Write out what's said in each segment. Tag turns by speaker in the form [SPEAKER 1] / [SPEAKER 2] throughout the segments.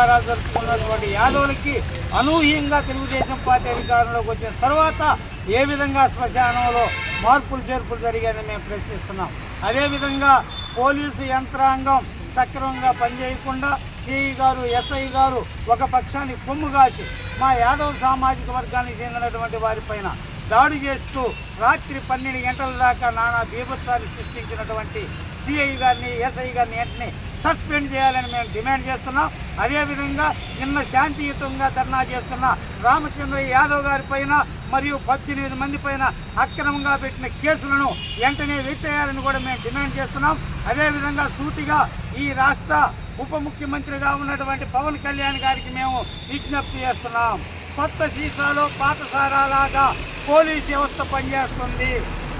[SPEAKER 1] దహన జరుపుకున్నటువంటి యాదవులకి అనూహ్యంగా తెలుగుదేశం పార్టీ అధికారంలోకి వచ్చిన తర్వాత ఏ విధంగా శ్మశానంలో మార్పులు చేర్పులు జరిగాయని మేము ప్రశ్నిస్తున్నాం. అదేవిధంగా పోలీసు యంత్రాంగం సక్రమంగా పనిచేయకుండా సిఐ గారు ఎస్ఐ గారు ఒక పక్షాన్ని కొమ్ము కాసి మా యాదవ్ సామాజిక వర్గానికి చెందినటువంటి వారిపైన దాడి చేస్తూ రాత్రి పన్నెండు గంటల దాకా నానా బీభత్సాన్ని సృష్టించినటువంటి సిఐ గారిని ఎస్ఐ గారిని వెంటనే సస్పెండ్ చేయాలని మేము డిమాండ్ చేస్తున్నాం. అదేవిధంగా నిన్న శాంతియుతంగా ధర్నా చేస్తున్న రామచంద్ర యాదవ్ గారి పైన మరియు పద్దెనిమిది మంది పైన అక్రమంగా పెట్టిన కేసులను వెంటనే వెత్తేయాలని కూడా మేము డిమాండ్ చేస్తున్నాం. అదేవిధంగా సూటిగా ఈ రాష్ట్ర ఉప ముఖ్యమంత్రిగా ఉన్నటువంటి పవన్ కళ్యాణ్ గారికి మేము విజ్ఞప్తి చేస్తున్నాం. కొత్త సీసాలో పాత సారాలాగా పోలీస్ వ్యవస్థ పనిచేస్తుంది.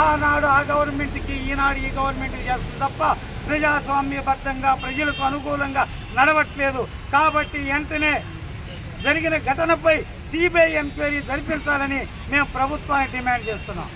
[SPEAKER 1] ఆనాడు ఆ గవర్నమెంట్కి ఈనాడు ఈ గవర్నమెంట్కి చేస్తుంది తప్ప ప్రజాస్వామ్యబద్ధంగా ప్రజలకు అనుకూలంగా నడవట్లేదు. కాబట్టి వెంటనే జరిగిన ఘటనపై సిబిఐ ఎంక్వైరీ జరిపించాలని మేము ప్రభుత్వాన్ని డిమాండ్ చేస్తున్నాం.